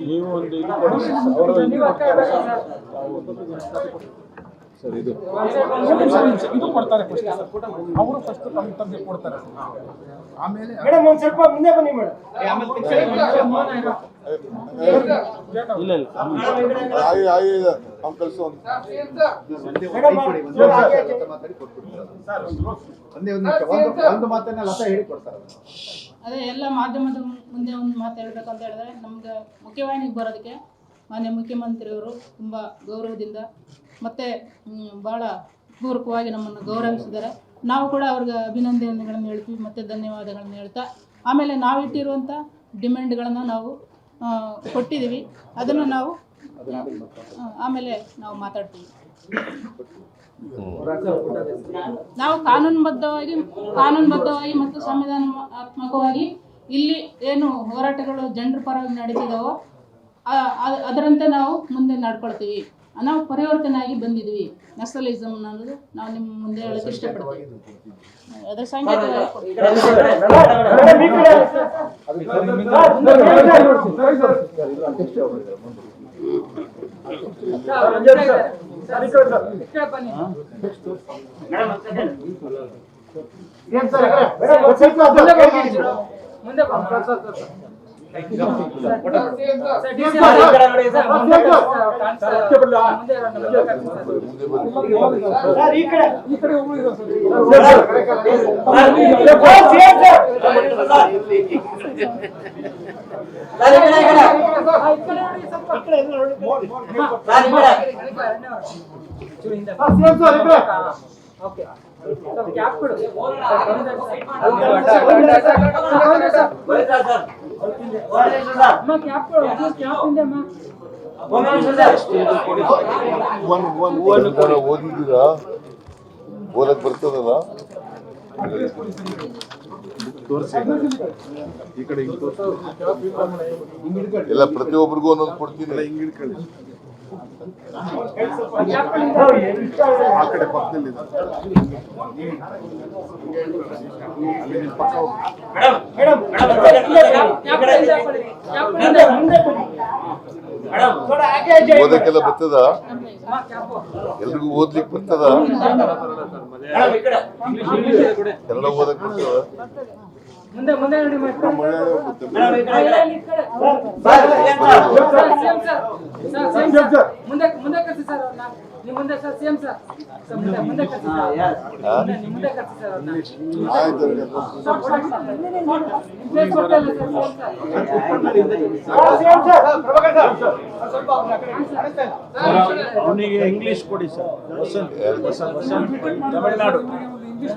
ನೀವು ಒಂದು ಇದು ಸರ್. ಇದು. ಇದು ಕೊಡ್ತಾರೆ ಫಸ್ಟ್ ಅವರು ಫಸ್ಟ್ ತಮ್ಮ ಕೊಡ್ತಾರೆ ಆಮೇಲೆ ಮೇಡಮ್ ಒಂದ್ ಸ್ವಲ್ಪ ಮುಂದೆ ಬನ್ನಿ ಮೇಡಮ್ ಇಲ್ಲ ಇಲ್ಲ ಆಗಿ ಆಗಿ ಅವ್ನು ಕಳಿಸು ಒಂದು ಮೇಡಮ್ ಸ್ವಲ್ಪ ಹಾಗೆ ಆಚೆ. ಒಂದೇ ಒಂದು ನಿಮಿಷ ಒಂದು ಒಂದು ಮಾತನ್ನ ಲತಾ ಹೇಳಿ ಕೊಡ್ತಾರೆ. ಅದೇ ಎಲ್ಲ ಮಾಧ್ಯಮದ ಮುಂದೆ ಒಂದು ಮಾತು ಹೇಳ್ಬೇಕಂತ ಹೇಳಿದ್ರೆ ನಮ್ಗೆ ಮುಖ್ಯವಾಹಿನಿಗೆ ಬರೋದಕ್ಕೆ ಮಾನ್ಯ ಮುಖ್ಯಮಂತ್ರಿಯವರು ತುಂಬ ಗೌರವದಿಂದ ಮತ್ತೆ ಭಾಳ ಪೂರ್ವಕವಾಗಿ ನಮ್ಮನ್ನು ಗೌರವಿಸಿದ್ದಾರೆ. ನಾವು ಕೂಡ ಅವ್ರಿಗೆ ಅಭಿನಂದನೆಗಳನ್ನು ಹೇಳ್ತೀವಿ ಮತ್ತೆ ಧನ್ಯವಾದಗಳನ್ನು ಹೇಳ್ತಾ ಆಮೇಲೆ ನಾವಿಟ್ಟಿರುವಂಥ ಡಿಮ್ಯಾಂಡ್ಗಳನ್ನು ನಾವು ಕೊಟ್ಟಿದ್ದೀವಿ. ಅದನ್ನು ನಾವು ಆಮೇಲೆ ನಾವು ಮಾತಾಡ್ತೀವಿ. ನಾವು ಕಾನೂನುಬದ್ಧವಾಗಿ ಕಾನೂನುಬದ್ಧವಾಗಿ ಮತ್ತು ಸಂವಿಧಾನಾತ್ಮಕವಾಗಿ ಇಲ್ಲಿ ಏನು ಹೋರಾಟಗಳು ಜನರ ಪರವಾಗಿ ಆ- ಅದರಂತೆ ನಾವು ಮುಂದೆ ನಡ್ಕೊಳ್ತೀವಿ. ನಾವು ಪರಿವರ್ತನೆ ಆಗಿ ಬಂದಿದ್ವಿ ನಕ್ಸಲಿಸಮ್ ಅನ್ನೋದು ನಾವು ನಿಮ್ಮ ಮುಂದೆ ಹೇಳಕ್ಕೆ ಇಷ್ಟಪಡ್ತೀವಿ ಅದರ ಸಂಕೇತ ಮುಂದೆ ಕೈ ಓದಿದ್ದೀರಾ ಓದಕ್ ಬರ್ತದಲ್ಲ. ಎಲ್ಲ ಪ್ರತಿಯೊಬ್ಬರಿಗೂ ಒಂದೊಂದು ಕೊಡ್ತೀನಿ ಆ ಕಡೆ ಓದಕ್ಕೆಲ್ಲ ಬರ್ತದ? ಎಲ್ರಿಗೂ ಓದ್ಲಿಕ್ಕೆ ಬರ್ತದ? ಎಲ್ಲ ಓದಕ್ಕೆ ಬರ್ತದ? ಮುಂದೆ ಮುಂದೆ ಸರ್ ಮುಂದೆ ಮುಂದೆ ಕಳಿಸಿ ಸರ್ ಅವ್ರನ್ನ ಮುಂದೆ ಸರ್ ಸಿಎಂ ಸರ್ ಮುಂದೆ ಮುಂದೆ ಸರ್ ಮುಂದೆ ಕಳಿಸಿ ಸರ್ ಅವನಿಗೆ ಇಂಗ್ಲಿಷ್ ಕೊಡಿ ಸರ್ ತಮಿಳ್ನಾಡು ಇಂಗ್ಲಿಷ್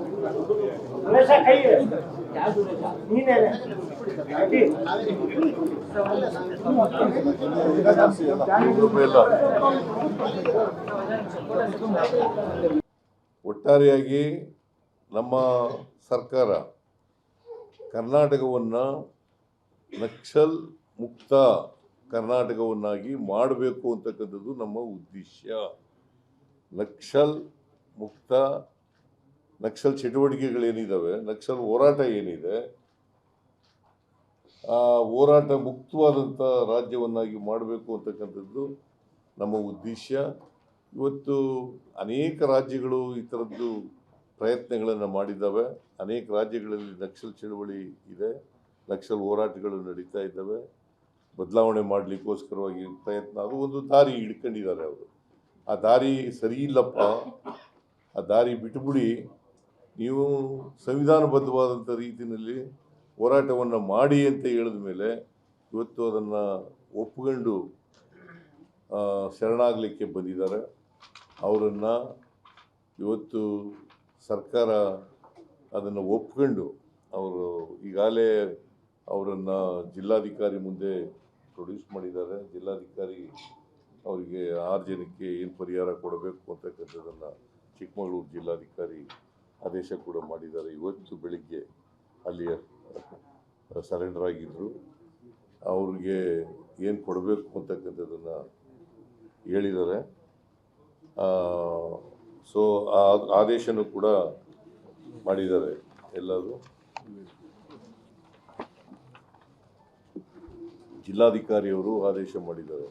ಕೈ ನೀನೇ ಒಟ್ಟಾರೆಯಾಗಿ ನಮ್ಮ ಸರ್ಕಾರ ಕರ್ನಾಟಕವನ್ನು ನಕ್ಸಲ್ ಮುಕ್ತ ಕರ್ನಾಟಕವನ್ನಾಗಿ ಮಾಡಬೇಕು ಅಂತಕ್ಕಂಥದ್ದು ನಮ್ಮ ಉದ್ದೇಶ. ನಕ್ಸಲ್ ಮುಕ್ತ ನಕ್ಸಲ್ ಚಟುವಟಿಕೆಗಳೇನಿದ್ದಾವೆ ನಕ್ಸಲ್ ಹೋರಾಟ ಏನಿದೆ, ಆ ಹೋರಾಟ ಮುಕ್ತವಾದಂಥ ರಾಜ್ಯವನ್ನಾಗಿ ಮಾಡಬೇಕು ಅಂತಕ್ಕಂಥದ್ದು ನಮ್ಮ ಉದ್ದೇಶ. ಇವತ್ತು ಅನೇಕ ರಾಜ್ಯಗಳು ಈ ಥರದ್ದು ಪ್ರಯತ್ನಗಳನ್ನು ಮಾಡಿದ್ದಾವೆ. ಅನೇಕ ರಾಜ್ಯಗಳಲ್ಲಿ ನಕ್ಸಲ್ ಚಳವಳಿ ಇದೆ, ನಕ್ಸಲ್ ಹೋರಾಟಗಳು ನಡೀತಾ ಇದ್ದಾವೆ. ಬದಲಾವಣೆ ಮಾಡಲಿಕ್ಕೋಸ್ಕರವಾಗಿ ಪ್ರಯತ್ನ, ಅದು ಒಂದು ದಾರಿ ಹಿಡ್ಕೊಂಡಿದ್ದಾರೆ ಅವರು. ಆ ದಾರಿ ಸರಿ ಇಲ್ಲಪ್ಪ, ಆ ದಾರಿ ಬಿಟ್ಟುಬಿಡಿ ನೀವು ಸಂವಿಧಾನಬದ್ಧವಾದಂಥ ರೀತಿಯಲ್ಲಿ ಹೋರಾಟವನ್ನು ಮಾಡಿ ಅಂತ ಹೇಳಿದ ಮೇಲೆ ಇವತ್ತು ಅದನ್ನು ಒಪ್ಕೊಂಡು ಶರಣಾಗಲಿಕ್ಕೆ ಬಂದಿದ್ದಾರೆ. ಅವರನ್ನು ಇವತ್ತು ಸರ್ಕಾರ ಅದನ್ನು ಒಪ್ಕೊಂಡು ಅವರು ಈಗಾಗಲೇ ಅವರನ್ನು ಜಿಲ್ಲಾಧಿಕಾರಿ ಮುಂದೆ ಪ್ರೊಡ್ಯೂಸ್ ಮಾಡಿದ್ದಾರೆ. ಜಿಲ್ಲಾಧಿಕಾರಿ ಅವರಿಗೆ ಆರು ಜನಕ್ಕೆ ಏನು ಪರಿಹಾರ ಕೊಡಬೇಕು ಅಂತಕ್ಕಂಥದ್ದನ್ನು ಚಿಕ್ಕಮಗಳೂರು ಜಿಲ್ಲಾಧಿಕಾರಿ ಆದೇಶ ಕೂಡ ಮಾಡಿದ್ದಾರೆ. ಇವತ್ತು ಬೆಳಿಗ್ಗೆ ಅಲ್ಲಿಯ ಸರೆಂಡರ್ ಆಗಿದ್ದರು ಅವ್ರಿಗೆ ಏನು ಕೊಡಬೇಕು ಅಂತಕ್ಕಂಥದ್ದನ್ನು ಹೇಳಿದ್ದಾರೆ. ಸೊ ಆ ಆದೇಶನೂ ಕೂಡ ಮಾಡಿದ್ದಾರೆ ಎಲ್ಲರೂ. ಜಿಲ್ಲಾಧಿಕಾರಿಯವರು ಆದೇಶ ಮಾಡಿದ್ದಾರೆ.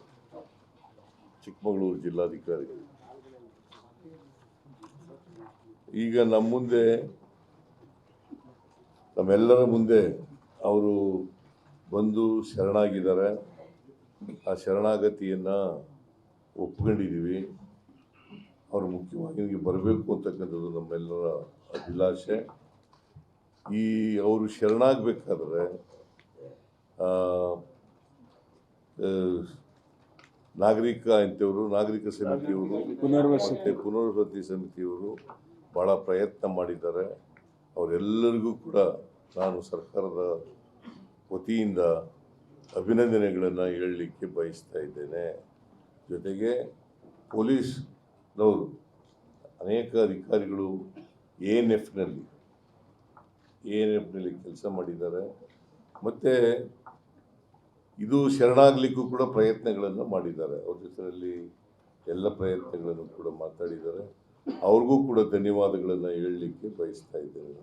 ಚಿಕ್ಕಮಗಳೂರು ಜಿಲ್ಲಾಧಿಕಾರಿ. ಈಗ ನಮ್ಮ ಮುಂದೆ ನಮ್ಮೆಲ್ಲರ ಮುಂದೆ ಅವರು ಬಂದು ಶರಣಾಗಿದ್ದಾರೆ. ಆ ಶರಣಾಗತಿಯನ್ನು ಒಪ್ಕೊಂಡಿದ್ದೀವಿ ಅವರು ಮುಖ್ಯವಾಗಿ ಬರಬೇಕು ಅಂತಕ್ಕಂಥದ್ದು ನಮ್ಮೆಲ್ಲರ ಅಭಿಲಾಷೆ. ಈ ಅವರು ಶರಣಾಗಬೇಕಾದ್ರೆ ನಾಗರಿಕ ಅಂತವರು ನಾಗರಿಕ ಸಮಿತಿಯವರು ಪುನರ್ವಸತಿ. ಪುನರ್ವಸತಿ ಸಮಿತಿಯವರು ಭಾಳ ಪ್ರಯತ್ನ ಮಾಡಿದ್ದಾರೆ. ಅವರೆಲ್ಲರಿಗೂ ಕೂಡ ನಾನು ಸರ್ಕಾರದ ವತಿಯಿಂದ ಅಭಿನಂದನೆಗಳನ್ನು ಹೇಳಲಿಕ್ಕೆ ಬಯಸ್ತಾ ಇದ್ದೇನೆ. ಜೊತೆಗೆ ಪೊಲೀಸ್ನವರು ಅನೇಕ ಅಧಿಕಾರಿಗಳು ಎ ಎನ್ ಎಫ್ನಲ್ಲಿ ಎ ಎನ್ ಎಫ್ನಲ್ಲಿ ಕೆಲಸ ಮಾಡಿದ್ದಾರೆ. ಮತ್ತು ಇದು ಶರಣಾಗಲಿಕ್ಕೂ ಕೂಡ ಪ್ರಯತ್ನಗಳನ್ನು ಮಾಡಿದ್ದಾರೆ. ಅವ್ರ ಜೊತೆಯಲ್ಲಿ ಎಲ್ಲ ಪ್ರಯತ್ನಗಳನ್ನು ಕೂಡ ಮಾತಾಡಿದ್ದಾರೆ. ಅವ್ರಿಗೂ ಕೂಡ ಧನ್ಯವಾದಗಳನ್ನು ಹೇಳಲಿಕ್ಕೆ ಬಯಸ್ತಾ ಇದ್ದೇನೆ.